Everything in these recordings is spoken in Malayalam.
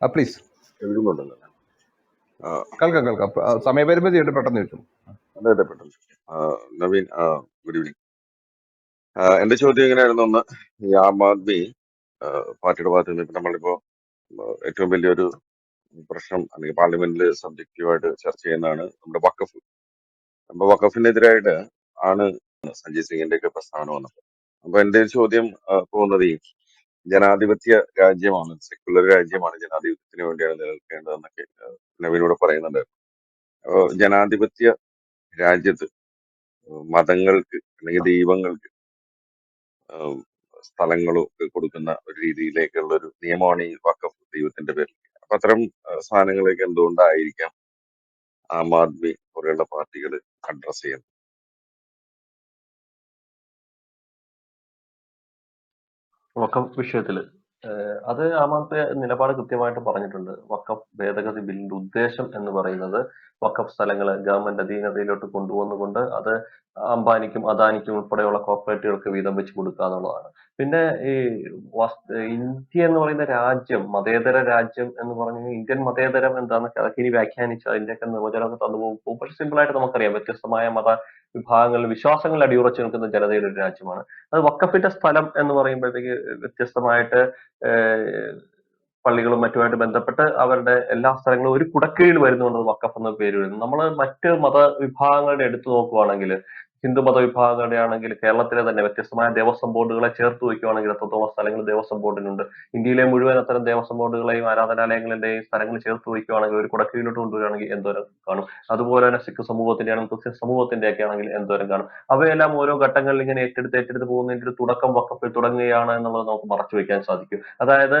ആ പ്ലീസ് കേൾക്കുന്നുണ്ടല്ലോ ആ, കേൾക്കാം സമയപരിമിതി ഉണ്ട് പെട്ടെന്ന് ചോദിച്ചു അതെ അതെ പെട്ടെന്ന്. നവീൻ ഗുഡ് ഈവനിങ് എന്റെ ചോദ്യം എങ്ങനെയായിരുന്നു ഒന്ന്? ഈ ആം ആദ്മി ആ, പാർട്ടിയുടെ ഭാഗത്ത് നിന്ന് ഇപ്പൊ നമ്മളിപ്പോ ആ, ഏറ്റവും വലിയൊരു പ്രശ്നം അല്ലെങ്കിൽ പാർലമെന്റിൽ സബ്ജക്റ്റീവായിട്ട് ചർച്ച ചെയ്യുന്നതാണ് നമ്മുടെ വഖഫ്. അപ്പൊ വഖഫിനെതിരായിട്ട് ആണ് സഞ്ജയ് സിംഗിന്റെ ഒക്കെ പ്രസ്താവന വന്നത്. അപ്പൊ എന്റെ ഒരു ചോദ്യം ആ, പോകുന്നത് ഈ ജനാധിപത്യ രാജ്യമാണ് സെക്യുലർ രാജ്യമാണ് ജനാധിപത്യത്തിന് വേണ്ടിയാണ് നിലനിൽക്കേണ്ടതെന്നൊക്കെ ആ, നവീനോട് പറയുന്നുണ്ട്. അപ്പോ ജനാധിപത്യ രാജ്യത്ത് മതങ്ങൾക്ക് അല്ലെങ്കിൽ ദൈവങ്ങൾക്ക് സ്ഥലങ്ങളും ഒക്കെ കൊടുക്കുന്ന ഒരു രീതിയിലേക്കുള്ള ഒരു നിയമമാണ് ഈ വക്കഫ് ദൈവത്തിന്റെ പേരിൽ. അപ്പൊ അത്തരം സാധനങ്ങളൊക്കെ എന്തുകൊണ്ടായിരിക്കാം ആം ആദ്മി പോലെയുള്ള പാർട്ടികൾ അഡ്രസ് ചെയ്യുന്നത്? വഖഫ് വിഷയത്തിൽ. അത് ആമാത്തെ നിലപാട് കൃത്യമായിട്ട് പറഞ്ഞിട്ടുണ്ട്. വക്കഫ് ഭേദഗതി ബില്ലിന്റെ ഉദ്ദേശം എന്ന് പറയുന്നത് വക്കഫ് സ്ഥലങ്ങൾ ഗവൺമെന്റ് അധീനതയിലോട്ട് കൊണ്ടുവന്നുകൊണ്ട് അത് അംബാനിക്കും അദാനിക്കും ഉൾപ്പെടെയുള്ള കോർപ്പറേറ്റുകൾക്ക് വീതം വെച്ച് കൊടുക്കുക എന്നുള്ളതാണ്. പിന്നെ ഈ ഇന്ത്യ എന്ന് പറയുന്ന രാജ്യം മതേതര രാജ്യം എന്ന് പറഞ്ഞു ഇന്ത്യൻ മതേതരം എന്താണെന്ന് അതൊക്കെ ഇനി വ്യാഖ്യാനിച്ച് അതിന്റെയൊക്കെ നിർവചനമൊക്കെ തന്നു പോകും. പക്ഷെ സിമ്പിൾ ആയിട്ട് നമുക്കറിയാം വ്യത്യസ്തമായ മത വിഭാഗങ്ങളിൽ വിശ്വാസങ്ങളിൽ അടിയുറച്ചു നിൽക്കുന്ന ജനതയുടെ ഒരു രാജ്യമാണ്. അത് വക്കഫിന്റെ സ്ഥലം എന്ന് പറയുമ്പോഴത്തേക്ക് വ്യത്യസ്തമായിട്ട് പള്ളികളും മറ്റുമായിട്ട് ബന്ധപ്പെട്ട് അവരുടെ എല്ലാ സ്ഥലങ്ങളും ഒരു കുടക്കീഴിൽ വരുന്നുണ്ട് വക്കഫ് എന്ന പേര് വരുന്നു. നമ്മൾ മറ്റ് മത വിഭാഗങ്ങളുടെ എടുത്തു നോക്കുവാണെങ്കിൽ ഹിന്ദു മത വിഭാഗങ്ങളുടെ ആണെങ്കിൽ കേരളത്തിലെ തന്നെ വ്യത്യസ്തമായ ദേവസ്വം ബോർഡുകളെ ചേർത്ത് വയ്ക്കുവാണെങ്കിൽ എത്രത്തോളം സ്ഥലങ്ങൾ ദേവസ്വം ബോർഡിനുണ്ട്. ഇന്ത്യയിലെ മുഴുവൻ അത്തരം ദേവസ്വം ബോർഡുകളെയും ആരാധനാലയങ്ങളുടെയും സ്ഥലങ്ങൾ ചേർത്ത് വയ്ക്കുവാണെങ്കിൽ ഒരു കുടക്കീഴിലോട്ട് കൊണ്ടുവരികയാണെങ്കിൽ എന്തോരം കാണും. അതുപോലെ തന്നെ സിഖ് സമൂഹത്തിന്റെ ആണെങ്കിൽ ക്രിസ്ത്യൻ സമൂഹത്തിന്റെ ഒക്കെ ആണെങ്കിൽ എന്തോരം കാണും. അവയെല്ലാം ഓരോ ഘട്ടങ്ങളിൽ ഇങ്ങനെ ഏറ്റെടുത്ത് ഏറ്റെടുത്ത് പോകുന്നതിന്റെ ഒരു തുടക്കം വക്കപ്പിൽ തുടങ്ങുകയാണ് എന്നുള്ളത് നമുക്ക് മറച്ചു വയ്ക്കാൻ സാധിക്കും. അതായത്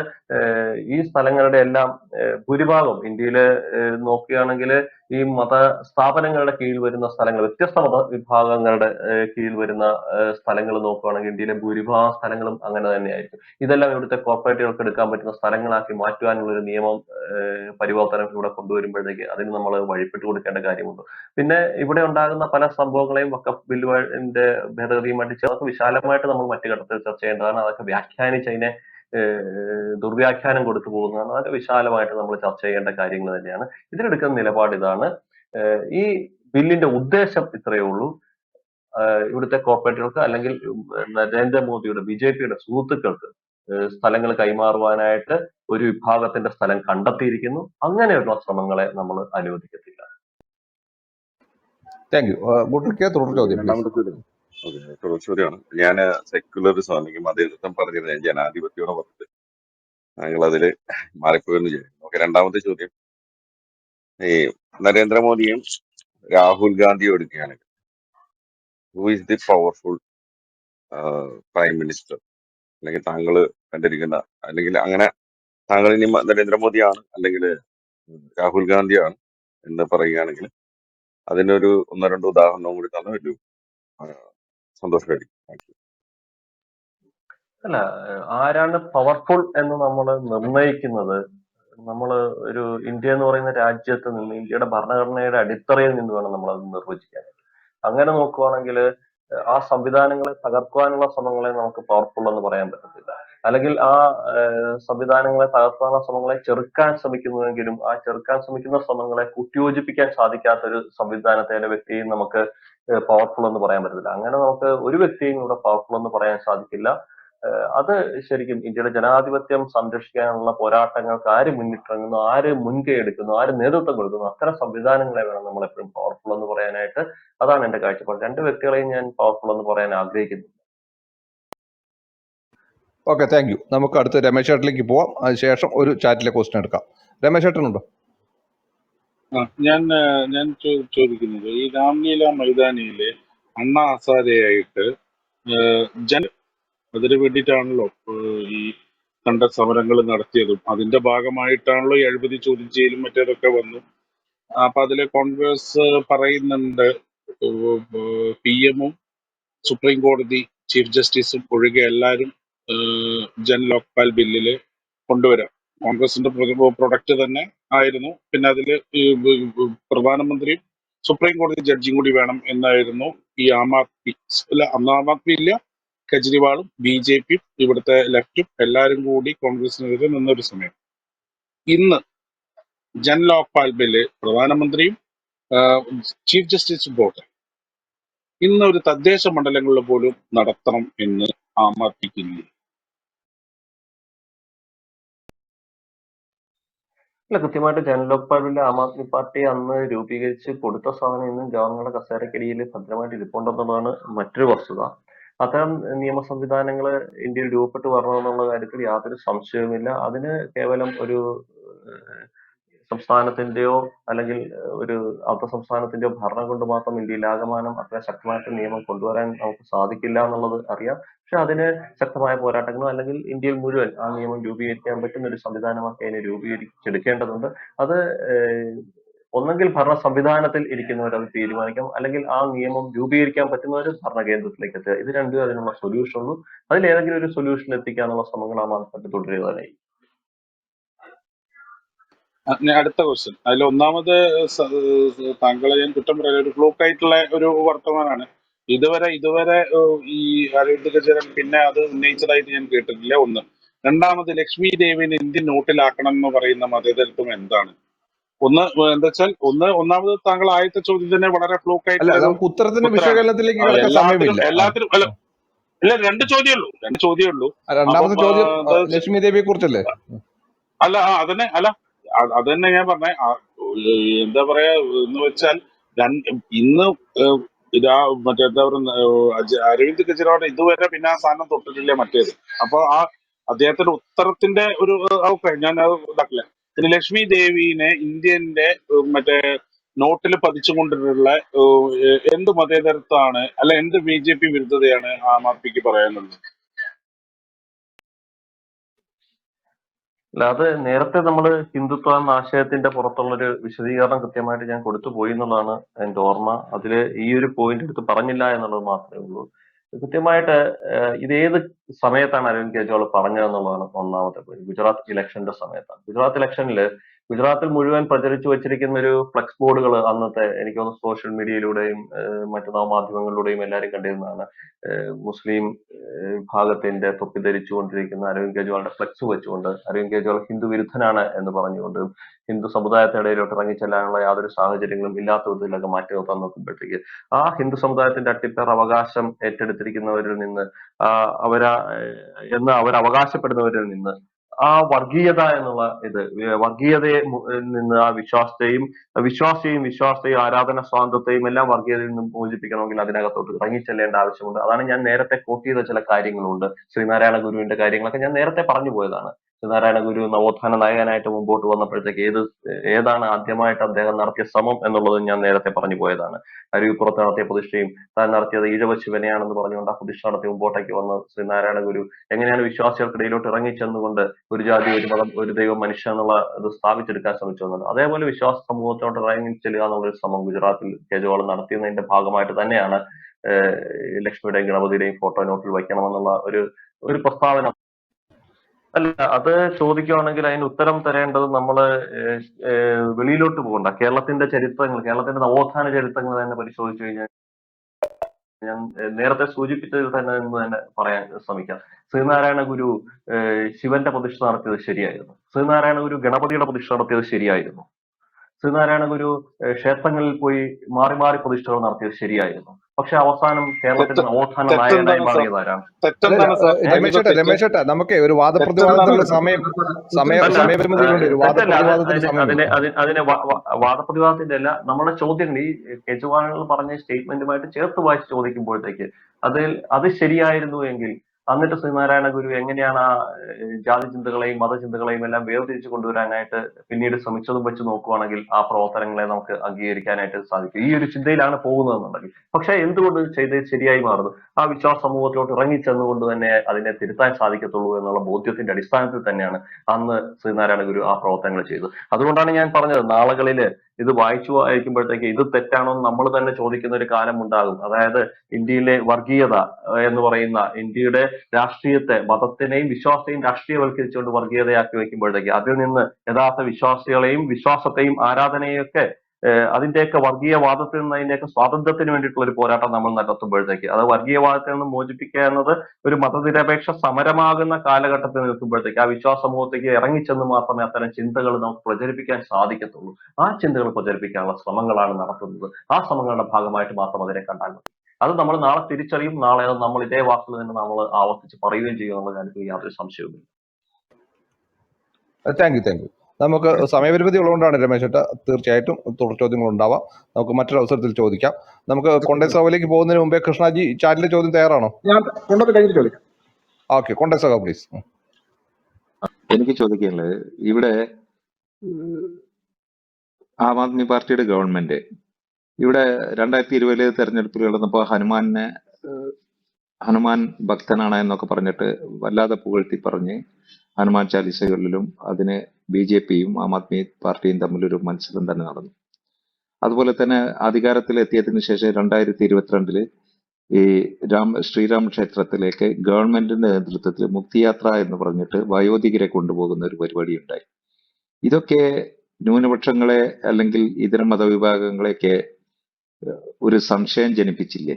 ഈ സ്ഥലങ്ങളുടെ എല്ലാം ഭൂരിഭാഗം ഇന്ത്യയിൽ നോക്കുകയാണെങ്കിൽ ഈ മത സ്ഥാപനങ്ങളുടെ കീഴിൽ വരുന്ന സ്ഥലങ്ങൾ വ്യത്യസ്ത മത വിഭാഗങ്ങളുടെ കീഴിൽ വരുന്ന സ്ഥലങ്ങൾ നോക്കുകയാണെങ്കിൽ ഇന്ത്യയിലെ ഭൂരിഭാഗം സ്ഥലങ്ങളും അങ്ങനെ തന്നെയായിരിക്കും. ഇതെല്ലാം ഇവിടുത്തെ കോർപ്പറേറ്റുകൾക്ക് എടുക്കാൻ പറ്റുന്ന സ്ഥലങ്ങളാക്കി മാറ്റുവാനുള്ള ഒരു നിയമം പരിവർത്തനം ഇവിടെ കൊണ്ടുവരുമ്പോഴത്തേക്ക് അതിന് നമ്മൾ വഴിപ്പെട്ട് കൊടുക്കേണ്ട കാര്യമുണ്ട്. പിന്നെ ഇവിടെ ഉണ്ടാകുന്ന പല സംഭവങ്ങളെയും വക്കഫ് ബില്ലുവിന്റെ ഭേദഗതിയുമായിട്ട് ചേർത്ത് വിശാലമായിട്ട് നമ്മൾ മറ്റു ഘട്ടത്തിൽ ചർച്ച ചെയ്യേണ്ടതാണ്. അതൊക്കെ വ്യാഖ്യാനിച്ച് അതിനെ ദുർവ്യാഖ്യാനം കൊടുത്തു പോകുന്നതാണ് വളരെ വിശാലമായിട്ട് നമ്മൾ ചർച്ച ചെയ്യേണ്ട കാര്യങ്ങൾ തന്നെയാണ്. ഇതിലെടുക്കുന്ന നിലപാട് ഇതാണ്. ഈ ബില്ലിന്റെ ഉദ്ദേശം ഇത്രയേ ഉള്ളൂ. ഇവിടുത്തെ കോർപ്പറേറ്റുകൾക്ക് അല്ലെങ്കിൽ നരേന്ദ്രമോദിയുടെ ബി ജെ പിയുടെ സുഹൃത്തുക്കൾക്ക് സ്ഥലങ്ങൾ കൈമാറുവാനായിട്ട് ഒരു വിഭാഗത്തിന്റെ സ്ഥലം കണ്ടെത്തിയിരിക്കുന്നു. അങ്ങനെയുള്ള ശ്രമങ്ങളെ നമ്മൾ അനുവദിക്കത്തില്ല. താങ്ക് യു തുടർ ചോദ്യം. ചോദ്യം ചോദ്യമാണ് ഞാൻ സെക്യുലറിസം അല്ലെങ്കിൽ മതേതൃത്വം ഞാൻ ജനാധിപത്യമാണ് പറഞ്ഞത്. ഞങ്ങൾ അതിൽ മാറിപ്പോയെന്ന് വിചാരിക്കുന്നു. ഓക്കെ രണ്ടാമത്തെ ചോദ്യം. ഈ നരേന്ദ്രമോദിയും രാഹുൽ ഗാന്ധിയും എടുക്കുകയാണെങ്കിൽ who is the powerful prime minister അല്ലെങ്കിൽ താങ്കൾ കണ്ടിരിക്കുന്ന അല്ലെങ്കിൽ അങ്ങനെ താങ്കൾ ഇനി നരേന്ദ്രമോദിയാണ് അല്ലെങ്കിൽ രാഹുൽ ഗാന്ധിയാണ് എന്ന് പറയുകയാണെങ്കിൽ അതിനൊരു ഒന്നോ രണ്ടോ ഉദാഹരണവും കൂടി തന്നെ ഒരു സന്തോഷമായിരിക്കും. അല്ല ആരാണ് പവർഫുൾ എന്ന് നമ്മൾ നിർണയിക്കുന്നത്? നമ്മൾ ഒരു ഇന്ത്യ എന്ന് പറയുന്ന രാജ്യത്ത് നിന്ന് ഇന്ത്യയുടെ ഭരണഘടനയുടെ അടിത്തറയിൽ നിന്ന് വേണം നമ്മൾ അത് നിർവചിക്കാൻ. അങ്ങനെ നോക്കുവാണെങ്കിൽ ആ സംവിധാനങ്ങളെ തകർക്കുവാനുള്ള ശ്രമങ്ങളെ നമുക്ക് പവർഫുൾ എന്ന് പറയാൻ പറ്റത്തില്ല. അല്ലെങ്കിൽ ആ സംവിധാനങ്ങളെ തകർക്കാനുള്ള ശ്രമങ്ങളെ ചെറുക്കാൻ ശ്രമിക്കുന്നുവെങ്കിലും ആ ചെറുക്കാൻ ശ്രമിക്കുന്ന ശ്രമങ്ങളെ കൂട്ടിയോജിപ്പിക്കാൻ സാധിക്കാത്ത ഒരു സംവിധാനത്തെ വ്യക്തിയും നമുക്ക് പവർഫുൾ എന്ന് പറയാൻ പറ്റത്തില്ല. അങ്ങനെ നമുക്ക് ഒരു വ്യക്തിയും ഇവിടെ പവർഫുൾ എന്ന് പറയാൻ സാധിക്കില്ല. അത് ശരിക്കും ഇന്ത്യയുടെ ജനാധിപത്യം സംരക്ഷിക്കാനുള്ള പോരാട്ടങ്ങൾക്ക് ആര് മുന്നിട്ടിറങ്ങുന്നു ആര് മുൻകൈ എടുക്കുന്നു ആര് നേതൃത്വം കൊടുക്കുന്നു അത്തരം സംവിധാനങ്ങളെ വേണം നമ്മൾ എപ്പോഴും പവർഫുൾ എന്ന് പറയാനായിട്ട്. അതാണ് എന്റെ കാഴ്ചപ്പാട്. രണ്ട് വ്യക്തികളെയും ഞാൻ പവർഫുൾ എന്ന് പറയാൻ ആഗ്രഹിക്കുന്നു ഓക്കെ താങ്ക് യു നമുക്ക് അടുത്ത് രമേശ് ചേട്ടനിലേക്ക് പോവാം. അതിനുശേഷം ഒരു ചാറ്റിലെ ക്വസ്റ്റ്യൻ എടുക്കാം. രമേശ് ചേട്ടനുണ്ടോ? ഞാൻ ഞാൻ ചോദിക്കുന്നത് ഈ രാംലീല മൈതാനിയിലെ അണ്ണ ഹസാരയായിട്ട് ജൻ അതിന് വേണ്ടിയിട്ടാണല്ലോ ഈ കണ്ട സമരങ്ങൾ നടത്തിയതും അതിന്റെ ഭാഗമായിട്ടാണല്ലോ ഈ അഴിമതി ചോദ്യം ചെയ്യലും മറ്റേതൊക്കെ വന്നു. അപ്പൊ അതിലെ കോൺഗ്രസ് പറയുന്നുണ്ട് പി എമ്മും സുപ്രീം കോടതി ചീഫ് ജസ്റ്റിസും ഒഴികെ എല്ലാവരും ജൻ ലോക്പാൽ ബില്ലിൽ കൊണ്ടുവരാം. കോൺഗ്രസിന്റെ പ്രൊഡക്റ്റ് തന്നെ ആയിരുന്നു. പിന്നെ അതിൽ പ്രധാനമന്ത്രിയും സുപ്രീം കോടതി ജഡ്ജിയും കൂടി വേണം എന്നായിരുന്നു ഈ ആം ആദ്മി അല്ല അന്ന് ആം ആദ്മി ഇല്ല കെജ്രിവാളും ബി ജെ പിയും ഇവിടുത്തെ ലെഫ്റ്റും എല്ലാവരും കൂടി കോൺഗ്രസിനെതിരെ നിന്നൊരു സമയം. ഇന്ന് ജൻ ലോക്പാൽ ബില്ല് പ്രധാനമന്ത്രിയും ചീഫ് ജസ്റ്റിസും പോട്ടെ. ഇന്ന് ഒരു തദ്ദേശ മണ്ഡലങ്ങളിൽ പോലും നടത്തണം എന്ന് ആം ആദ്മിക്ക് ഇല്ല. കൃത്യമായിട്ട് ജനറൽ ലോക്പാലിലെ ആം ആദ്മി പാർട്ടി അന്ന് രൂപീകരിച്ച് കൊടുത്ത സാധനം ഇന്നും ഗവർണറുടെ കസേരക്കടിയിൽ ഭദ്രമായിട്ട് ഇരിപ്പുണ്ടെന്നുള്ളതാണ് മറ്റൊരു വസ്തുത. അത്തരം നിയമ സംവിധാനങ്ങൾ ഇന്ത്യയിൽ രൂപപ്പെട്ടു വരണമെന്നുള്ള കാര്യത്തിൽ യാതൊരു സംശയവുമില്ല. അതിന് കേവലം ഒരു സംസ്ഥാനത്തിന്റെയോ അല്ലെങ്കിൽ ഒരു അർദ്ധ സംസ്ഥാനത്തിന്റെയോ ഭരണം കൊണ്ട് മാത്രം ഇന്ത്യയിൽ ആകമാനം അത്ര ശക്തമായിട്ട് നിയമം കൊണ്ടുവരാൻ നമുക്ക് സാധിക്കില്ല എന്നുള്ളത് അറിയാം. പക്ഷെ അതിന് ശക്തമായ പോരാട്ടങ്ങളോ അല്ലെങ്കിൽ ഇന്ത്യയിൽ മുഴുവൻ ആ നിയമം രൂപീകരിക്കാൻ പറ്റുന്ന ഒരു സംവിധാനമാക്കി അതിനെ രൂപീകരിച്ചെടുക്കേണ്ടതുണ്ട്. അത് ഒന്നെങ്കിൽ ഭരണ സംവിധാനത്തിൽ ഇരിക്കുന്നവർ അത് തീരുമാനിക്കാം. അല്ലെങ്കിൽ ആ നിയമം രൂപീകരിക്കാൻ പറ്റുന്നവർ ഭരണ കേന്ദ്രത്തിലേക്ക് എത്തുക. ഇത് രണ്ടും അതിനുള്ള സൊല്യൂഷൻ ഉള്ളൂ. അതിൽ ഏതെങ്കിലും ഒരു സൊല്യൂഷൻ എത്തിക്കാനുള്ള ശ്രമങ്ങൾ ആ മാസത്തിൽ തുടരുക തന്നെ. അഹ് ഞാൻ അടുത്ത ക്വസ്റ്റ്യൻ അതിൽ ഒന്നാമത് സ- താങ്കളെ ഞാൻ കുറ്റം പറയാൻ ഒരു ഫ്ലൂക്ക് ആയിട്ടുള്ള ഒരു വർത്തമാനാണ് ഇതുവരെ ഇതുവരെ ഏഹ് ഈ അരവിന്ദ് കെജ്രിവാൾ പിന്നെ അത് ഉന്നയിച്ചതായിട്ട് ഞാൻ കേട്ടിട്ടില്ല. ഒന്ന്. രണ്ടാമത് ലക്ഷ്മി ദേവിനെ ഇന്ത്യൻ നോട്ടിലാക്കണം എന്ന് പറയുന്ന മതേതരത്വം എന്താണ്? ഒന്ന് എന്താ വെച്ചാൽ ഒന്ന് ഒന്നാമത് താങ്കൾ ആദ്യത്തെ ചോദ്യം തന്നെ വളരെ ഫ്ലൂക്ക് അല്ല ആയിട്ടുള്ള ഒരു നമുക്ക് ഉത്തരത്തിന് ഉത്തരാണ് വിശകലനത്തിലേക്ക് കിടക്കാൻ എല്ലാത്തിനും സമയമില്ല. ആ, എല്ലാത്തിനും അല്ല ഇല്ല രണ്ട് ചോദ്യമേ ഉള്ളൂ. രണ്ട് ചോദ്യമേ ഉള്ളൂ. ആ, രണ്ടാമത്തെ ചോദ്യം ആ, എന്താ ലക്ഷ്മി ദേവിയെ കുറിച്ചല്ലേ അല്ല ആ, അതന്നെ അല്ല അ- തന്നെ ഞാൻ പറഞ്ഞ. എന്താ പറയാ എന്ന് വെച്ചാൽ ഇന്ന് ഇതാ മറ്റേ എന്താ പറയുക അരവിന്ദ് കെജ്രിവാൾ ഇതുവരെ പിന്നെ ആ സാധനം തൊട്ടിട്ടില്ല മറ്റേത്. അപ്പൊ ആ അദ്ദേഹത്തിന്റെ ഉത്തരത്തിന്റെ ഒരു ഓക്കെ ഞാൻ അത് ഇതാക്കില്ല. പിന്നെ ലക്ഷ്മി ദേവിനെ ഇന്ത്യന്റെ മറ്റേ നോട്ടിൽ പതിച്ചുകൊണ്ടിട്ടുള്ള ഏഹ്, എന്ത് മതേതരത്വമാണ് അല്ല എന്ത് ബി ജെ പി വിരുദ്ധതയാണ് ആം ആദ്മിക്ക് പറയാനുള്ളത്? അല്ല അത് നേരത്തെ നമ്മൾ ഹിന്ദുത്വ എന്ന ആശയത്തിന്റെ പുറത്തുള്ളൊരു വിശദീകരണം കൃത്യമായിട്ട് ഞാൻ കൊടുത്തു പോയി എന്നുള്ളതാണ് എന്റെ ഓർമ്മ. അതിൽ ഈ ഒരു പോയിന്റ് എടുത്ത് പറഞ്ഞില്ല എന്നുള്ളത് മാത്രമേ ഉള്ളൂ. കൃത്യമായിട്ട് ഇത് ഏത് സമയത്താണ് അരവിന്ദ് കെജ്രിവാൾ പറഞ്ഞതെന്നുള്ളതാണ് ഒന്നാമത്തെ പോയിന്റ് ഗുജറാത്ത് ഇലക്ഷന്റെ സമയത്താണ്. ഗുജറാത്ത് ഇലക്ഷനിൽ ഗുജറാത്തിൽ മുഴുവൻ പ്രചരിച്ചു വെച്ചിരിക്കുന്ന ഒരു ഫ്ലെക്സ് ബോർഡുകൾ അന്നത്തെ എനിക്ക് തോന്നുന്നു സോഷ്യൽ മീഡിയയിലൂടെയും മറ്റു നവമാധ്യമങ്ങളിലൂടെയും എല്ലാവരും കണ്ടിരുന്നതാണ്. മുസ്ലിം ഭാഗത്തിന്റെ വിഭാഗത്തിന്റെ തൊപ്പി ധരിച്ചുകൊണ്ടിരിക്കുന്ന അരവിന്ദ് കെജ്രിവാളിന്റെ ഫ്ലെക്സ് വെച്ചുകൊണ്ട് അരവിന്ദ് കെജ്രിവാൾ ഹിന്ദു വിരുദ്ധനാണ് എന്ന് പറഞ്ഞുകൊണ്ട് ഹിന്ദു സമുദായത്തെ ഇടയിലോട്ട് ഇറങ്ങിച്ചെല്ലാനുള്ള യാതൊരു സാഹചര്യങ്ങളും ഇല്ലാത്ത വിധത്തിലൊക്കെ മാറ്റി നിർത്താൻ ആ ഹിന്ദു സമുദായത്തിന്റെ അട്ടിപ്പേർ അവകാശം ഏറ്റെടുത്തിരിക്കുന്നവരിൽ നിന്ന് അവരാ എന്ന് അവർ അവകാശപ്പെടുന്നവരിൽ നിന്ന് ആ വർഗീയത എന്നുള്ള ഇത് വർഗീയതയെ നിന്ന് ആ വിശ്വാസത്തെയും വിശ്വാസിയെയും വിശ്വാസത്തെയും ആരാധന സ്വാതന്ത്ര്യത്തെയും എല്ലാം വർഗീയതയിൽ നിന്നും മോചിപ്പിക്കണമെങ്കിൽ അതിനകത്തോട്ട് ഇറങ്ങിച്ചെല്ലേണ്ട ആവശ്യമുണ്ട്. അതാണ് ഞാൻ നേരത്തെ കോട്ട് ചെയ്ത ചില കാര്യങ്ങളുണ്ട്. ശ്രീനാരായണ ഗുരുവിന്റെ കാര്യങ്ങളൊക്കെ ഞാൻ നേരത്തെ പറഞ്ഞു പോയതാണ്. ശ്രീനാരായണ ഗുരു നവോത്ഥാന നായകനായിട്ട് മുമ്പോട്ട് വന്നപ്പോഴത്തേക്ക് ഏത് ഏതാണ് ആദ്യമായിട്ട് അദ്ദേഹം നടത്തിയ ശ്രമം എന്നുള്ളത് ഞാൻ നേരത്തെ പറഞ്ഞു പോയതാണ്. അരുവിപ്പുറത്ത് നടത്തിയ പ്രതിഷ്ഠയും താൻ നടത്തിയത് ഈഴവ ശിവനെയാണെന്ന് പറഞ്ഞുകൊണ്ട് ആ പ്രതിഷ്ഠ നടത്തി മുമ്പോട്ടേക്ക് വന്ന ശ്രീനാരായണ ഗുരു എങ്ങനെയാണ് വിശ്വാസികൾക്കിടയിലോട്ട് ഇറങ്ങിച്ചെന്നുകൊണ്ട് ഒരു ജാതി ഒരു മതം ഒരു ദൈവം മനുഷ്യ എന്നുള്ള ഇത് സ്ഥാപിച്ചെടുക്കാൻ ശ്രമിച്ചു വന്നത് അതേപോലെ വിശ്വാസ സമൂഹത്തോട്ട് ഇറങ്ങി ചെല്ലുക എന്നുള്ളൊരു ശ്രമം ഗുജറാത്തിൽ കേജ്രിവാൾ നടത്തിയതിന്റെ ഭാഗമായിട്ട് തന്നെയാണ് ലക്ഷ്മിയുടെയും ഗണപതിയുടെയും ഫോട്ടോ നോട്ടിൽ വയ്ക്കണമെന്നുള്ള ഒരു ഒരു പ്രസ്താവന അല്ല അത് ചോദിക്കുകയാണെങ്കിൽ അതിന് ഉത്തരം തരേണ്ടത് ഏഹ്, വെളിയിലോട്ട് പോകണ്ട. കേരളത്തിന്റെ ചരിത്രങ്ങൾ കേരളത്തിന്റെ നവോത്ഥാന ചരിത്രങ്ങൾ തന്നെ പരിശോധിച്ചു കഴിഞ്ഞാൽ ഞാൻ നേരത്തെ സൂചിപ്പിച്ചതിൽ തന്നെ എന്ന് തന്നെ പറയാൻ ശ്രമിക്കാം. ശ്രീനാരായണ ഗുരു ശിവന്റെ പ്രതിഷ്ഠ നടത്തിയത് ശരിയായിരുന്നു. ശ്രീനാരായണ ഗുരു ഗണപതിയുടെ പ്രതിഷ്ഠ നടത്തിയത് ശരിയായിരുന്നു. ശ്രീനാരായണ ഗുരു ക്ഷേത്രങ്ങളിൽ പോയി മാറി മാറി പ്രതിഷ്ഠകൾ നടത്തിയത് ശരിയായിരുന്നു. പക്ഷെ അവസാനം കേരളത്തിന്റെ നവോത്ഥാന നായകനായി മാറിയത് ആരാണ്? അല്ല തെറ്റെന്താണ് സാർ? ഏഹ്, അതിന്റെ രമേശ് രമേശ് നമുക്ക് ഒരു വാദപ്രതിവാദത്തിനുള്ള സമയം സമയം ഒരു അതിന് അതിനെ വാദപ്രതിവാദത്തിന്റെ അല്ല നമ്മുടെ ചോദ്യങ്ങൾ ഈ കേജ്രിവാൾ പറഞ്ഞ സ്റ്റേറ്റ്മെന്റുമായിട്ട് ചേർത്ത് വായിച്ച് ചോദിക്കുമ്പോഴത്തേക്ക് അതിൽ അത് ശരിയായിരുന്നു എങ്കിൽ എന്നിട്ട് ശ്രീനാരായണ ഗുരു എങ്ങനെയാണ് ആ ജാതി ചിന്തകളെയും മതചിന്തകളെയും എല്ലാം വേർതിരിച്ചു കൊണ്ടുവരാനായിട്ട് പിന്നീട് ശ്രമിച്ചതും വെച്ച് നോക്കുവാണെങ്കിൽ ആ പ്രവർത്തനങ്ങളെ നമുക്ക് അംഗീകരിക്കാനായിട്ട് സാധിക്കും. ഈ ഒരു ചിന്തയിലാണ് പോകുന്നതെന്നുണ്ടെങ്കിൽ. പക്ഷെ എന്തുകൊണ്ട് ചെയ്ത് ശരിയായി മാറുന്നു? ആ വിശ്വാസ സമൂഹത്തിലോട്ട് ഇറങ്ങിച്ചെന്നുകൊണ്ട് തന്നെ അതിനെ തിരുത്താൻ സാധിക്കത്തുള്ളൂ എന്നുള്ള ബോധ്യത്തിന്റെ അടിസ്ഥാനത്തിൽ തന്നെയാണ് അന്ന് ശ്രീനാരായണ ഗുരു ആ പ്രവർത്തനങ്ങൾ ചെയ്തത്. അതുകൊണ്ടാണ് ഞാൻ പറഞ്ഞത് നാളുകളിൽ ഇത് വായിച്ചു വായിക്കുമ്പോഴത്തേക്ക് ഇത് തെറ്റാണോ എന്ന് നമ്മൾ തന്നെ ചോദിക്കുന്ന ഒരു കാലം ഉണ്ടാകും. അതായത് ഇന്ത്യയിലെ വർഗീയത എന്ന് പറയുന്ന ഇന്ത്യയുടെ രാഷ്ട്രീയത്തെ മതത്തിനെയും വിശ്വാസത്തെയും രാഷ്ട്രീയവൽക്കരിച്ചുകൊണ്ട് വർഗീയതയാക്കി വെക്കുമ്പോഴത്തേക്ക് അതിൽ നിന്ന് യഥാർത്ഥ വിശ്വാസികളെയും വിശ്വാസത്തെയും ആരാധനയെയും അതിന്റെയൊക്കെ വർഗീയവാദത്തിൽ നിന്ന് അതിന്റെയൊക്കെ സ്വാതന്ത്ര്യത്തിന് വേണ്ടിയിട്ടുള്ള ഒരു പോരാട്ടം നമ്മൾ നടത്തുമ്പോഴത്തേക്ക്. അത് വർഗീയവാദത്തിൽ നിന്ന് മോചിപ്പിക്കുക എന്നത് ഒരു മതനിരപേക്ഷ സമരമാകുന്ന കാലഘട്ടത്തിൽ നിൽക്കുമ്പോഴത്തേക്ക് ആ വിശ്വാസ സമൂഹത്തേക്ക് ഇറങ്ങിച്ചെന്ന് മാത്രമേ അത്തരം ചിന്തകൾ നമുക്ക് പ്രചരിപ്പിക്കാൻ സാധിക്കത്തുള്ളൂ. ആ ചിന്തകൾ പ്രചരിപ്പിക്കാനുള്ള ശ്രമങ്ങളാണ് നടത്തുന്നത്. ആ ശ്രമങ്ങളുടെ ഭാഗമായിട്ട് മാത്രം അതിനെ കണ്ടാൽ മതി. അത് നമ്മൾ നാളെ തിരിച്ചറിയും. നാളെ നമ്മൾ ഇതേ വാക്കുകൾ തന്നെ നമ്മൾ ആവർത്തിച്ച് പറയുകയും ചെയ്യും എന്നുള്ള കാര്യത്തിൽ യാതൊരു സംശയവുമില്ല. Thank you thank you. നമുക്ക് സമയപരിമിതി ഉള്ളതുകൊണ്ടാണ് രമേശ് ചേട്ടാ തീർച്ചയായിട്ടും തുടർ ചോദ്യങ്ങൾ ഉണ്ടാവാം നമുക്ക് മറ്റൊരു അവസരത്തിൽ ചോദിക്കാം. നമുക്ക് കോൺഗ്രസ് സഭയിലേക്ക് പോകുന്നതിന് മുമ്പേ കൃഷ്ണാജി ചാറ്റിലെ ചോദ്യം തയ്യാറാണോ? ഞാൻ കൊണ്ടത് കഴിഞ്ഞിട്ട് ചോദിക്കാം. ഓക്കെ കോൺഗ്രസ് സഭ പ്ലീസ് എനിക്ക് ചോദിക്കാനുള്ളത് ഇവിടെ ആം ആദ്മി പാർട്ടിയുടെ ഗവൺമെന്റ് ഇവിടെ രണ്ടായിരത്തി ഇരുപതിലെ തെരഞ്ഞെടുപ്പിൽ നടന്നപ്പോ ഹനുമാനെ ഹനുമാൻ ഭക്തനാണ് എന്നൊക്കെ പറഞ്ഞിട്ട് വല്ലാതെ പുകഴ്ത്തി പറഞ്ഞ് ഹനുമാൻ ചാലിസകളിലും അതിന് ബി ജെ പിയും ആം ആദ്മി പാർട്ടിയും തമ്മിലൊരു മത്സരം തന്നെ നടന്നു. അതുപോലെ തന്നെ അധികാരത്തിൽ എത്തിയതിനു ശേഷം രണ്ടായിരത്തി ഇരുപത്തിരണ്ടിൽ ഈ രാം ശ്രീരാം ക്ഷേത്രത്തിലേക്ക് ഗവൺമെന്റിന്റെ നേതൃത്വത്തിൽ മുക്തിയാത്ര എന്ന് പറഞ്ഞിട്ട് വയോധികരെ കൊണ്ടുപോകുന്ന ഒരു പരിപാടി ഉണ്ടായി ഇതൊക്കെ ന്യൂനപക്ഷങ്ങളെ അല്ലെങ്കിൽ ഇതര മതവിഭാഗങ്ങളെയൊക്കെ ഒരു സംശയം ജനിപ്പിച്ചില്ലേ?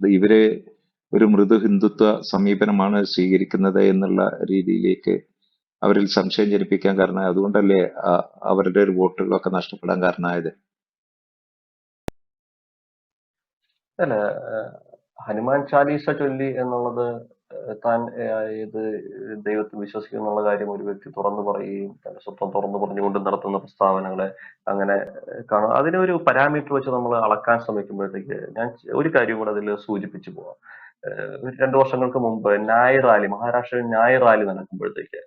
ഇവരെ ഒരു മൃദു ഹിന്ദുത്വ സമീപനമാണ് സ്വീകരിക്കുന്നത് എന്നുള്ള രീതിയിലേക്ക് അവരിൽ സംശയം ജനിപ്പിക്കാൻ കാരണം അതുകൊണ്ടല്ലേ അവരുടെ ഒരു വോട്ടുകളൊക്കെ നഷ്ടപ്പെടാൻ കാരണമായത്? അല്ല ഹനുമാൻ ചാലീസ ചൊല്ലി എന്നുള്ളത് താൻ ഇത് ദൈവത്തിൽ വിശ്വസിക്കുന്നു എന്നുള്ള കാര്യം ഒരു വ്യക്തി തുറന്നു പറയുകയും തന്റെ സ്വത്വം തുറന്നു പറഞ്ഞുകൊണ്ട് നടത്തുന്ന പ്രസ്താവനകളെ അങ്ങനെ കാണും. അതിനൊരു പാരാമീറ്റർ വെച്ച് നമ്മൾ അളക്കാൻ ശ്രമിക്കുമ്പോഴത്തേക്ക് ഞാൻ ഒരു കാര്യം കൂടെ അതിൽ സൂചിപ്പിച്ചു പോവാം. രണ്ടു വർഷങ്ങൾക്ക് മുമ്പ് നായ് റാലി മഹാരാഷ്ട്രയിൽ നായ് റാലി നടക്കുമ്പോഴത്തേക്ക്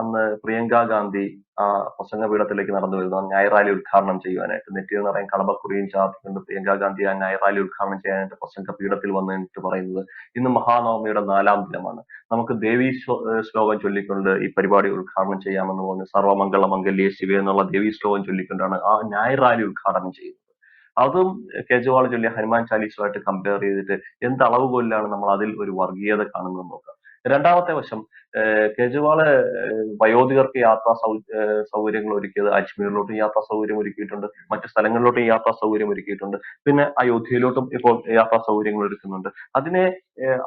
അന്ന് പ്രിയങ്ക ഗാന്ധി ആ പ്രസംഗ പീഠത്തിലേക്ക് നടന്നു വരുന്ന ന്യായ റാലി ഉദ്ഘാടനം ചെയ്യുവാനായിട്ട് നെറ്റിയിൽ നിറയും കളമക്കുറിയും ചാർത്തിക്കൊണ്ട് പ്രിയങ്ക ഗാന്ധി ആ ന്യായ റാലി ഉദ്ഘാടനം ചെയ്യാനായിട്ട് പ്രസംഗ പീഠത്തിൽ വന്നിട്ട് പറയുന്നത് ഇന്ന് മഹാനവമിയുടെ നാലാം ദിനമാണ്. നമുക്ക് ദേവി ശ്ലോകം ചൊല്ലിക്കൊണ്ട് ഈ പരിപാടി ഉദ്ഘാടനം ചെയ്യാമെന്ന് പറഞ്ഞ് സർവമംഗള മംഗല്യ ശിവ എന്നുള്ള ദേവി ശ്ലോകം ചൊല്ലിക്കൊണ്ടാണ് ആ ന്യായ റാലി ഉദ്ഘാടനം ചെയ്യുന്നത്. അതും കേജ്രിവാൾ ചൊല്ലിയ ഹനുമാൻ ചാലീസുമായിട്ട് കമ്പയർ ചെയ്തിട്ട് എന്ത് അളവുകോലിലാണ് നമ്മൾ അതിൽ ഒരു വർഗീയത കാണുന്നത് നോക്കാം. രണ്ടാമത്തെ വശം കേജ്രിവാൾ വയോധികർക്ക് യാത്രാ സൗ സൗകര്യങ്ങൾ ഒരുക്കിയത് അജ്മീറിലോട്ടും യാത്രാ സൗകര്യം ഒരുക്കിയിട്ടുണ്ട് മറ്റു സ്ഥലങ്ങളിലോട്ട് യാത്രാ സൗകര്യം ഒരുക്കിയിട്ടുണ്ട് പിന്നെ അയോധ്യയിലോട്ടും ഇപ്പോൾ യാത്രാ സൗകര്യങ്ങൾ ഒരുക്കുന്നുണ്ട്. അതിനെ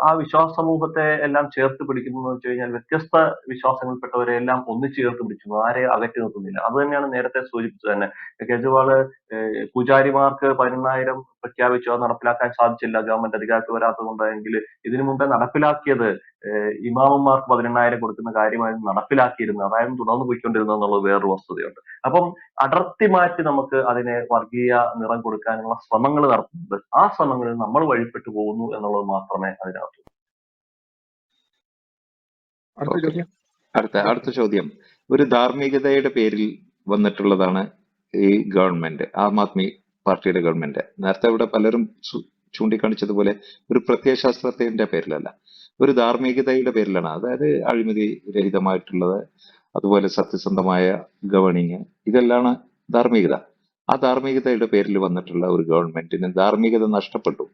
ആ വിശ്വാസ സമൂഹത്തെ എല്ലാം ചേർത്ത് പിടിക്കുന്നു എന്ന് വെച്ച് കഴിഞ്ഞാൽ വ്യത്യസ്ത വിശ്വാസങ്ങളിൽപ്പെട്ടവരെ എല്ലാം ഒന്നിച്ച് ചേർത്ത് പിടിക്കുന്നു ആരെ അകറ്റി നിർത്തുന്നില്ല. അത് തന്നെയാണ് നേരത്തെ സൂചിപ്പിച്ചത് തന്നെ. കേജ്രിവാൾ പൂജാരിമാർക്ക് പതിനെണ്ണായിരം പ്രഖ്യാപിച്ചു അത് നടപ്പിലാക്കാൻ സാധിച്ചില്ല ഗവൺമെന്റ് അധികാരത്തിൽ വരാത്തത് കൊണ്ടെങ്കിൽ ഇതിനു മുമ്പേ നടപ്പിലാക്കിയത് ഇമാമന്മാർക്ക് പതിനെണ്ണായിരം കൊടുക്കുന്ന കാര്യമായിരുന്നു നടപ്പിലാക്കിയിരുന്നത്. അതായിരുന്നു തുടർന്ന് പോയിക്കൊണ്ടിരുന്നത് എന്നുള്ളത് വേറൊരു വസ്തുതയുണ്ട്. അപ്പം അടർത്തി മാറ്റി നമുക്ക് അതിനെ വർഗീയ നിറം കൊടുക്കാനുള്ള ശ്രമങ്ങൾ നടത്തുന്നത് ആ ശ്രമങ്ങളിൽ നമ്മൾ വഴിപ്പെട്ടു പോകുന്നു എന്നുള്ളത് മാത്രമേ അതിനകത്തു അടുത്ത ചോദ്യം. അടുത്ത ചോദ്യം. ഒരു ധാർമ്മികതയുടെ പേരിൽ വന്നിട്ടുള്ളതാണ് ഈ ഗവൺമെന്റ് ആം ആദ്മി പാർട്ടിയുടെ ഗവൺമെന്റ്. നേരത്തെ ഇവിടെ പലരും ചൂണ്ടിക്കാണിച്ചതുപോലെ ഒരു പ്രത്യയശാസ്ത്രത്തിന്റെ പേരിലല്ല. ഒരു ധാർമ്മികതയുടെ പേരിലാണ്. അതായത് അഴിമതി രഹിതമായിട്ടുള്ളത് അതുപോലെ സത്യസന്ധമായ ഗവേണിങ് ഇതെല്ലാം ധാർമ്മികത. ആ ധാർമ്മികതയുടെ പേരിൽ വന്നിട്ടുള്ള ഒരു ഗവൺമെന്റിന് ധാർമ്മികത നഷ്ടപ്പെട്ടു.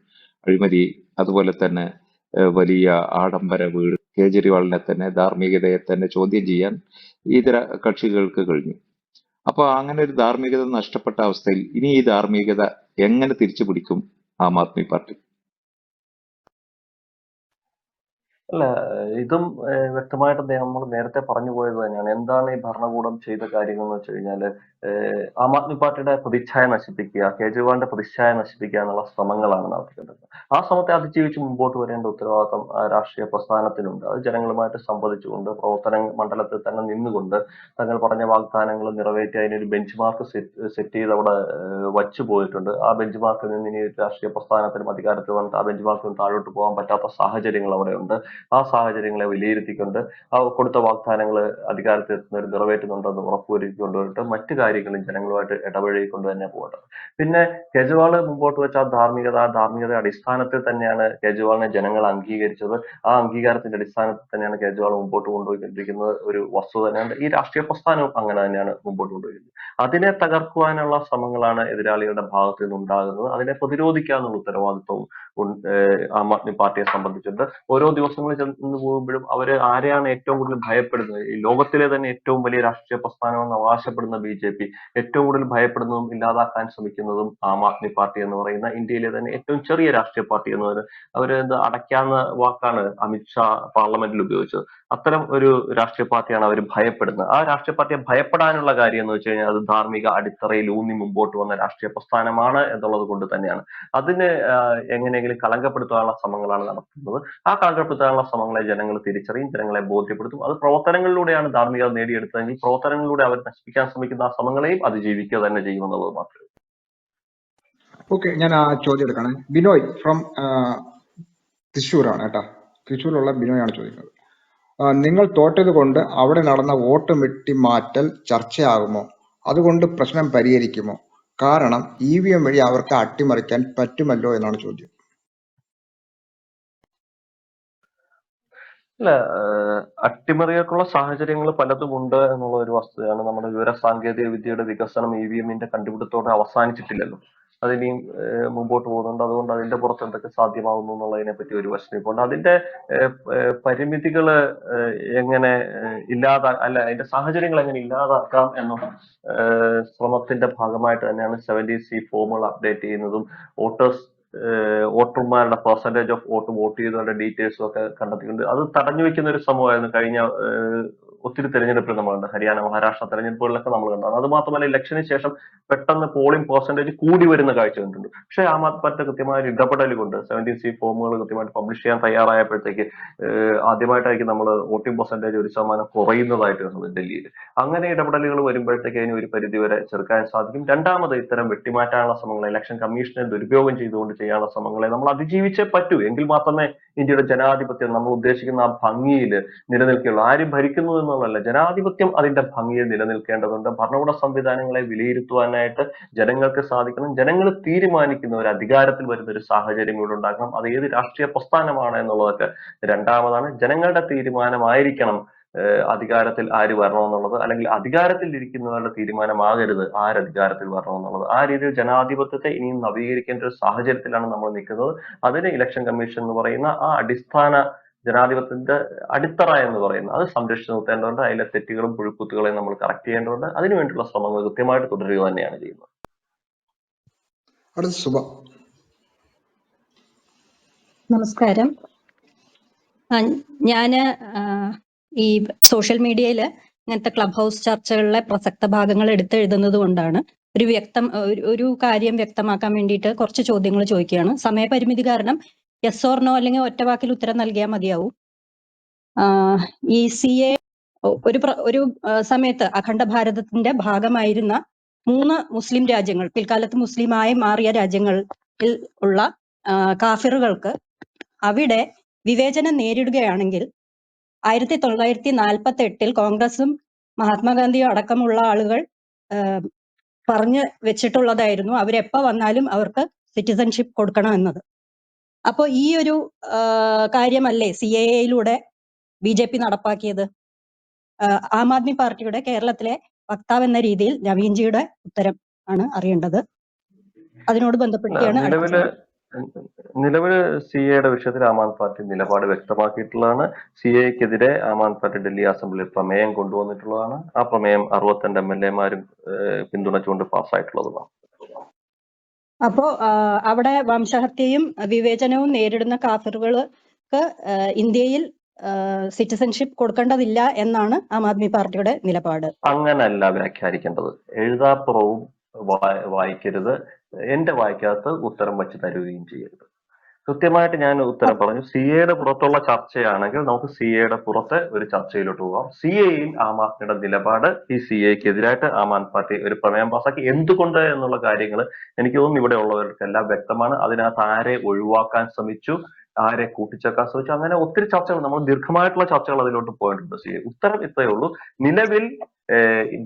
അഴിമതി അതുപോലെ തന്നെ വലിയ ആഡംബര വീട് കേജ്രിവാളിനെ തന്നെ ധാർമ്മികതയെ തന്നെ ചോദ്യം ചെയ്യാൻ ഇതര കക്ഷികൾക്ക് കഴിഞ്ഞു. അപ്പോൾ അങ്ങനെ ഒരു ധാർമ്മികത നഷ്ടപ്പെട്ട അവസ്ഥയിൽ ഇനി ഈ ധാർമ്മികത എങ്ങനെ തിരിച്ചു പിടിക്കും ആം ആദ്മി പാർട്ടി? അല്ല ഇതും വ്യക്തമായിട്ട് നമ്മൾ നേരത്തെ പറഞ്ഞു പോയത് തന്നെയാണ്. എന്താണ് ഈ ഭരണകൂടം ചെയ്ത കാര്യങ്ങൾ എന്ന് വെച്ച് കഴിഞ്ഞാൽ ആം ആദ്മി പാർട്ടിയുടെ പ്രതിച്ഛായ നശിപ്പിക്കുക കേജ്രിവാളിന്റെ പ്രതിച്ഛായ നശിപ്പിക്കുക എന്നുള്ള ശ്രമങ്ങളാണ് നടത്തിക്കൊണ്ടിരുന്നത്. ആ ശ്രമത്തെ അതിജീവിച്ച് മുമ്പോട്ട് വരേണ്ട ഉത്തരവാദിത്തം രാഷ്ട്രീയ പ്രസ്ഥാനത്തിനുണ്ട്. അത് ജനങ്ങളുമായിട്ട് സംവദിച്ചുകൊണ്ട് പ്രവർത്തന മണ്ഡലത്തിൽ തന്നെ നിന്നുകൊണ്ട് തങ്ങൾ പറഞ്ഞ വാഗ്ദാനങ്ങൾ നിറവേറ്റി അതിനൊരു ബെഞ്ച് മാർക്ക് സെറ്റ് ചെയ്ത് അവിടെ വച്ചു പോയിട്ടുണ്ട്. ആ ബെഞ്ച് മാർക്കിൽ നിന്ന് ഇനി രാഷ്ട്രീയ പ്രസ്ഥാനത്തിനും അധികാരത്തിൽ വന്നിട്ട് ആ ബെഞ്ച് മാർക്കിൽ താഴോട്ട് പോകാൻ പറ്റാത്ത സാഹചര്യങ്ങൾ അവിടെ ഉണ്ട് ആ സാഹചര്യങ്ങളെ വിലയിരുത്തിക്കൊണ്ട് ആ കൊടുത്ത വാഗ്ദാനങ്ങൾ അധികാരത്തിൽ എത്തുന്നവർ നിറവേറ്റുന്നുണ്ടെന്ന് ഉറപ്പുവരുത്തിക്കൊണ്ടുവന്നിട്ട് മറ്റു കാര്യങ്ങളും ജനങ്ങളുമായിട്ട് ഇടപഴകിക്കൊണ്ട് തന്നെ പോകേണ്ടത്. പിന്നെ കേജ്രിവാൾ മുമ്പോട്ട് വെച്ച ആ ധാർമ്മികത ധാർമ്മികത അടിസ്ഥാനത്തിൽ തന്നെയാണ് കേജ്രിവാളിനെ ജനങ്ങൾ അംഗീകരിച്ചത്. ആ അംഗീകാരത്തിന്റെ അടിസ്ഥാനത്തിൽ തന്നെയാണ് കേജ്രിവാൾ മുമ്പോട്ട് കൊണ്ടുപോയിക്കൊണ്ടിരിക്കുന്നത് ഒരു വസ്തുത തന്നെയാണ്. ഈ രാഷ്ട്രീയ പ്രസ്ഥാനവും അങ്ങനെ തന്നെയാണ് മുമ്പോട്ട് കൊണ്ടുപോയിരിക്കുന്നത് അതിനെ തകർക്കുവാനുള്ള ശ്രമങ്ങളാണ് എതിരാളികളുടെ ഭാഗത്ത് നിന്ന് ഉണ്ടാകുന്നത് അതിനെ പ്രതിരോധിക്കാനുള്ള ഉത്തരവാദിത്വവും ആം ആദ്മി പാർട്ടിയെ സംബന്ധിച്ചിട്ടുണ്ട് ഓരോ ദിവസങ്ങളിൽ ചെന്ന് പോകുമ്പോഴും അവർ ആരെയാണ് ഏറ്റവും കൂടുതൽ ഭയപ്പെടുന്നത്? ഈ ലോകത്തിലെ തന്നെ ഏറ്റവും വലിയ രാഷ്ട്രീയ പ്രസ്ഥാനമെന്ന് അവകാശപ്പെടുന്ന ബി ജെ പി ഏറ്റവും കൂടുതൽ ഭയപ്പെടുന്നതും ഇല്ലാതാക്കാൻ ശ്രമിക്കുന്നതും ആം ആദ്മി പാർട്ടി എന്ന് പറയുന്ന ഇന്ത്യയിലെ തന്നെ ഏറ്റവും ചെറിയ രാഷ്ട്രീയ പാർട്ടി എന്ന് പറയുന്നത് അവർ എന്താ വാക്കാണ് അമിത്ഷാ പാർലമെന്റിൽ ഉപയോഗിച്ചത്. അത്തരം ഒരു രാഷ്ട്രീയ പാർട്ടിയാണ് അവർ ഭയപ്പെടുന്നത്. ആ രാഷ്ട്രീയ പാർട്ടിയെ ഭയപ്പെടാനുള്ള കാര്യം എന്ന് വെച്ച് കഴിഞ്ഞാൽ അത് ധാർമ്മിക അടിത്തറയിൽ ഊന്നി മുമ്പോട്ട് വന്ന രാഷ്ട്രീയ പ്രസ്ഥാനമാണ് എന്നുള്ളത് കൊണ്ട് തന്നെയാണ്. അതിന് ആഹ് എങ്ങനെയെങ്കിലും കളങ്കപ്പെടുത്താനുള്ള ശ്രമങ്ങളാണ് നടത്തുന്നത് ആ കളങ്കപ്പെടുത്താനുള്ള ശ്രമങ്ങളെ ജനങ്ങൾ തിരിച്ചറിയും ജനങ്ങളെ ബോധ്യപ്പെടുത്തും. അത് പ്രവർത്തനങ്ങളിലൂടെയാണ് ധാർമ്മികത നേടിയെടുത്തതെങ്കിൽ പ്രവർത്തനങ്ങളിലൂടെ അവർ നശിപ്പിക്കാൻ ശ്രമിക്കുന്ന ആ ശ്രമങ്ങളെയും അതിജീവിക്കുക തന്നെ ചെയ്യുമെന്നുള്ളത് മാത്രമേ ഓക്കെ ഞാൻ ആ ചോദ്യം എടുക്കണേ. ബിനോയ് ഫ്രം തൃശ്ശൂരാണ് കേട്ടാ. തൃശ്ശൂരിലുള്ള ബിനോയ് ആണ് ചോദിക്കുന്നത് നിങ്ങൾ തോറ്റത് കൊണ്ട് അവിടെ നടന്ന വോട്ട് വെട്ടി മാറ്റൽ ചർച്ചയാകുമോ? അതുകൊണ്ട് പ്രശ്നം പരിഹരിക്കുമോ? കാരണം ഇ വി എം വഴി അവർക്ക് അട്ടിമറിക്കാൻ പറ്റുമല്ലോ എന്നാണ് ചോദ്യം. ആഹ് അട്ടിമറികൾക്കുള്ള സാഹചര്യങ്ങൾ പലതും ഉണ്ട് എന്നുള്ള ഒരു വസ്തുതയാണ് നമ്മുടെ വിവര സാങ്കേതിക വിദ്യയുടെ വികസനം ഇ വി എമ്മിന്റെ കണ്ടുപിടുത്തോടെ അവസാനിച്ചിട്ടില്ലല്ലോ. അതിനിയും ആഹ് മുമ്പോട്ട് പോകുന്നുണ്ട്. അതുകൊണ്ട് അതിന്റെ പുറത്ത് എന്തൊക്കെ സാധ്യമാകുന്നു എന്നുള്ളതിനെ പറ്റി ഒരു വശനിപ്പുണ്ട് അതിന്റെ പരിമിതികൾ എങ്ങനെ ഇല്ലാതാ അല്ല അതിന്റെ സാഹചര്യങ്ങൾ എങ്ങനെ ഇല്ലാതാക്കാം എന്ന ശ്രമത്തിന്റെ ഭാഗമായിട്ട് തന്നെയാണ് സെവന്റി സി ഫോമുകൾ അപ്ഡേറ്റ് ചെയ്യുന്നതും വോട്ടേഴ്സ് വോട്ടർമാരുടെ പെർസെന്റേജ് ഓഫ് വോട്ട് വോട്ട് ചെയ്തവരുടെ ഡീറ്റെയിൽസും ഒക്കെ കണ്ടെത്തിയിട്ടുണ്ട്. അത് തടഞ്ഞു വെക്കുന്ന ഒരു ശ്രമമായിരുന്നു കഴിഞ്ഞ ഒത്തിരി തെരഞ്ഞെടുപ്പിൽ നമ്മളുണ്ട് ഹരിയാന മഹാരാഷ്ട്ര തെരഞ്ഞെടുപ്പുകളിലൊക്കെ നമ്മൾ കണ്ടു. അത് മാത്രമല്ല ഇലക്ഷന് ശേഷം പെട്ടെന്ന് പോളിംഗ് പെർസെന്റേജ് കൂടി വരുന്ന കാഴ്ച കണ്ടിട്ടുണ്ട് പക്ഷേ ആം ആദ്മി പാർട്ടി കൃത്യമായ ഇടപെടൽ കൊണ്ട് സെവന്റീൻ സി ഫോമുകൾ കൃത്യമായിട്ട് പബ്ലിഷ് ചെയ്യാൻ തയ്യാറായപ്പോഴത്തേക്ക് ആദ്യമായിട്ടായിരിക്കും നമ്മൾ വോട്ടിംഗ് പെർസെന്റേജ് ഒരു ശതമാനം കുറയുന്നതായിട്ട് കണ്ടത് ഡൽഹിയിൽ. അങ്ങനെ ഇടപെടലുകൾ വരുമ്പോഴത്തേക്ക് അതിന് ഒരു പരിധി വരെ ചെറുക്കാൻ സാധിക്കും. രണ്ടാമത് ഇത്തരം വെട്ടിമാറ്റാനുള്ള ശ്രമങ്ങൾ ഇലക്ഷൻ കമ്മീഷനെ ദുരുപയോഗം ചെയ്തുകൊണ്ട് ചെയ്യാനുള്ള ശ്രമങ്ങളെ നമ്മൾ അതിജീവിച്ചേ പറ്റൂ. എങ്കിൽ മാത്രമേ ഇന്ത്യയുടെ ജനാധിപത്യം നമ്മൾ ഉദ്ദേശിക്കുന്ന ആ ഭംഗിയിൽ നിലനിൽക്കുകയുള്ളൂ. ആര് ഭരിക്കുന്നു എന്നുള്ളതല്ല. ജനാധിപത്യം അതിന്റെ ഭംഗിയിൽ നിലനിൽക്കേണ്ടതുണ്ട്. ഭരണകൂട സംവിധാനങ്ങളെ വിലയിരുത്തുവാനായിട്ട് ജനങ്ങൾക്ക് സാധിക്കണം. ജനങ്ങൾ തീരുമാനിക്കുന്ന ഒരു അധികാരത്തിൽ വരുന്ന ഒരു സാഹചര്യം ഇവിടെ ഉണ്ടാക്കണം. അത് ഏത് രാഷ്ട്രീയ പ്രസ്ഥാനമാണ് എന്നുള്ളതൊക്കെ രണ്ടാമതാണ് ജനങ്ങളുടെ തീരുമാനമായിരിക്കണം അധികാരത്തിൽ ആര് വരണമെന്നുള്ളത്. അല്ലെങ്കിൽ അധികാരത്തിൽ ഇരിക്കുന്നവരുടെ തീരുമാനമാകരുത് ആര് അധികാരത്തിൽ വരണമെന്നുള്ളത്. ആ രീതിയിൽ ജനാധിപത്യത്തെ ഇനിയും നവീകരിക്കേണ്ട ഒരു സാഹചര്യത്തിലാണ് നമ്മൾ നിൽക്കുന്നത്. അതിന് ഇലക്ഷൻ കമ്മീഷൻ എന്ന് പറയുന്ന ആ അടിസ്ഥാന ജനാധിപത്യത്തിന്റെ അടിത്തറ എന്ന് പറയുന്നത് അത് സംരക്ഷിച്ചു നിർത്തേണ്ടതുണ്ട്. അതിലെ തെറ്റുകളും പുഴുക്കുത്തുകളെയും നമ്മൾ കറക്റ്റ് ചെയ്യേണ്ടതുണ്ട്. അതിനുവേണ്ടിയുള്ള ശ്രമങ്ങൾ കൃത്യമായിട്ട് തുടരുക തന്നെയാണ് ചെയ്യുന്നത്. അടുത്ത നമസ്കാരം. ഞാൻ ഞാൻ ഈ സോഷ്യൽ മീഡിയയിൽ ഇങ്ങനത്തെ ക്ലബ് ഹൗസ് ചർച്ചകളിലെ പ്രസക്ത ഭാഗങ്ങൾ എടുത്തെഴുതുന്നത് കൊണ്ടാണ് ഒരു വ്യക്തം ഒരു- ഒരു കാര്യം വ്യക്തമാക്കാൻ വേണ്ടിയിട്ട് കുറച്ച് ചോദ്യങ്ങൾ ചോദിക്കുകയാണ്. സമയപരിമിതി കാരണം യെസ് ഓർ നോ അല്ലെങ്കിൽ ഒറ്റ വാക്കിൽ ഉത്തരം നൽകിയാൽ മതിയാവും. ഈ സി എ ഒരു ഒരു സമയത്ത് അഖണ്ഡ ഭാരതത്തിന്റെ ഭാഗമായിരുന്ന മൂന്ന് മുസ്ലിം രാജ്യങ്ങൾ പിൽക്കാലത്ത് മുസ്ലിമായി മാറിയ രാജ്യങ്ങളിൽ ഉള്ള കാഫിറുകൾക്ക് അവിടെ വിവേചനം നേരിടുകയാണെങ്കിൽ ആയിരത്തി തൊള്ളായിരത്തി നാൽപ്പത്തി എട്ടിൽ കോൺഗ്രസും മഹാത്മാഗാന്ധിയും അടക്കമുള്ള ആളുകൾ പറഞ്ഞു വെച്ചിട്ടുള്ളതായിരുന്നു അവരെപ്പോ വന്നാലും അവർക്ക് സിറ്റിസൺഷിപ്പ് കൊടുക്കണം എന്നത്. അപ്പോ ഈ ഒരു കാര്യമല്ലേ സി എ എയിലൂടെ ബി ജെ പി നടപ്പാക്കിയത്? ആം ആദ്മി പാർട്ടിയുടെ കേരളത്തിലെ വക്താവ് എന്ന രീതിയിൽ നവീൻജിയുടെ ഉത്തരം ആണ് അറിയേണ്ടത്. അതിനോട് ബന്ധപ്പെട്ടാണ് നിലവിൽ. നിലവിൽ സി എയുടെ വിഷയത്തിൽ ആം ആദ്മി പാർട്ടി നിലപാട് വ്യക്തമാക്കിയിട്ടുള്ളതാണ്. സി എക്കെതിരെ ആം ആദ്മി പാർട്ടി ഡൽഹി അസംബ്ലിയിൽ പ്രമേയം കൊണ്ടുവന്നിട്ടുള്ളതാണ്. ആ പ്രമേയം അറുപത്തിരണ്ട് എം എൽ എമാരും പിന്തുണച്ചുകൊണ്ട് പാസ്സായിട്ടുള്ളതുമാണ്. അപ്പോ അവിടെ വംശഹത്യയും വിവേചനവും നേരിടുന്ന കാഫിറുകൾക്ക് ഇന്ത്യയിൽ സിറ്റിസൺഷിപ്പ് കൊടുക്കേണ്ടതില്ല എന്നാണ് ആം ആദ്മി പാർട്ടിയുടെ നിലപാട്. അങ്ങനല്ല വ്യാഖ്യാനിക്കേണ്ടത്. എഴുതാപ്പുറവും വായിക്കരുത്. എന്റെ വായിക്കകത്ത് ഉത്തരം വച്ച് തരുകയും ചെയ്യരുത്. കൃത്യമായിട്ട് ഞാൻ ഉത്തരം പറഞ്ഞു. സി എയുടെ പുറത്തുള്ള ചർച്ചയാണെങ്കിൽ നമുക്ക് സി എയുടെ പുറത്തെ ഒരു ചർച്ചയിലോട്ട് പോകാം. സി എയിൽ ആം ആദ്മിയുടെ നിലപാട് ഈ സി എക്ക് എതിരായിട്ട് ആം ആദ്മി പാർട്ടി ഒരു പ്രമേയം പാസാക്കി എന്തുകൊണ്ട് എന്നുള്ള കാര്യങ്ങൾ എനിക്ക് തോന്നുന്നു ഇവിടെ ഉള്ളവർക്കെല്ലാം വ്യക്തമാണ്. അതിനകത്ത് ആരെ ഒഴിവാക്കാൻ ശ്രമിച്ചു? ആരെ കൂട്ടിച്ചേർക്കാൻ ശ്രമിച്ചു. അങ്ങനെ ഒത്തിരി ചർച്ചകൾ നമ്മൾ ദീർഘമായിട്ടുള്ള ചർച്ചകൾ അതിലോട്ട് പോയിട്ടുണ്ട്. സി എ ഉത്തരം ഇത്രയേ ഉള്ളൂ. നിലവിൽ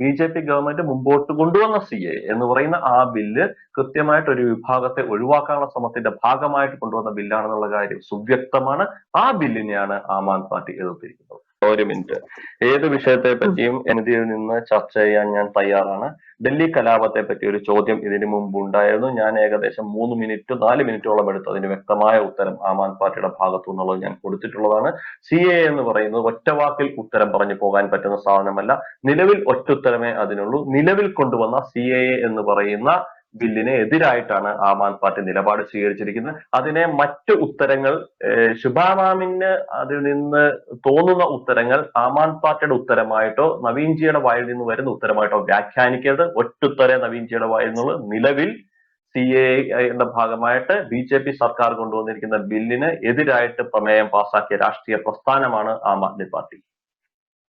ബി ജെ പി ഗവൺമെന്റ് മുമ്പോട്ട് കൊണ്ടുവന്ന സി എ എന്ന് പറയുന്ന ആ ബില്ല് കൃത്യമായിട്ട് ഒരു വിഭാഗത്തെ ഒഴിവാക്കാനുള്ള ശ്രമത്തിന്റെ ഭാഗമായിട്ട് കൊണ്ടുവന്ന ബില്ലാണെന്നുള്ള കാര്യം സുവ്യക്തമാണ്. ആ ബില്ലിനെയാണ് ആം ആദ്മി പാർട്ടി എതിർത്തിരിക്കുന്നത്. ഒരു മിനിറ്റ്. ഏത് വിഷയത്തെ പറ്റിയും എനിതിൽ നിന്ന് ചർച്ച ചെയ്യാൻ ഞാൻ തയ്യാറാണ്. ഡൽഹി കലാപത്തെ പറ്റി ഒരു ചോദ്യം ഇതിനു മുമ്പ് ഉണ്ടായിരുന്നു ഞാൻ ഏകദേശം മൂന്ന് മിനിറ്റ് നാല് മിനിറ്റോളം എടുത്തു. അതിന് വ്യക്തമായ ഉത്തരം ആം ആദ്മി പാർട്ടിയുടെ ഭാഗത്തു നിന്നുള്ളത് ഞാൻ കൊടുത്തിട്ടുള്ളതാണ്. സി എ എന്ന് പറയുന്നത് ഒറ്റവാക്കിൽ ഉത്തരം പറഞ്ഞു പോകാൻ പറ്റുന്ന സാധനമല്ല. നിലവിൽ ഒറ്റ ഉത്തരമേ അതിനുള്ളൂ. നിലവിൽ കൊണ്ടുവന്ന സി എന്ന് പറയുന്ന ബില്ലിന് എതിരായിട്ടാണ് ആം ആദ്മി പാർട്ടി നിലപാട് സ്വീകരിച്ചിരിക്കുന്നത്. അതിനെ മറ്റ് ഉത്തരങ്ങൾ ശുഭാമാമിന് അതിൽ നിന്ന് തോന്നുന്ന ഉത്തരങ്ങൾ ആം ആദ്മി പാർട്ടിയുടെ ഉത്തരമായിട്ടോ നവീൻജിയുടെ വായിൽ നിന്ന് വരുന്ന ഉത്തരമായിട്ടോ വ്യാഖ്യാനിക്കരുത്. ഒറ്റുത്തരെ നവീൻജിയുടെ വായിൽ നിന്നുള്ള നിലവിൽ സി എ എന്ന ഭാഗമായിട്ട് ബി ജെ പി സർക്കാർ കൊണ്ടുവന്നിരിക്കുന്ന ബില്ലിന് എതിരായിട്ട് പ്രമേയം പാസാക്കിയ രാഷ്ട്രീയ പ്രസ്ഥാനമാണ് ആം ആദ്മി പാർട്ടി.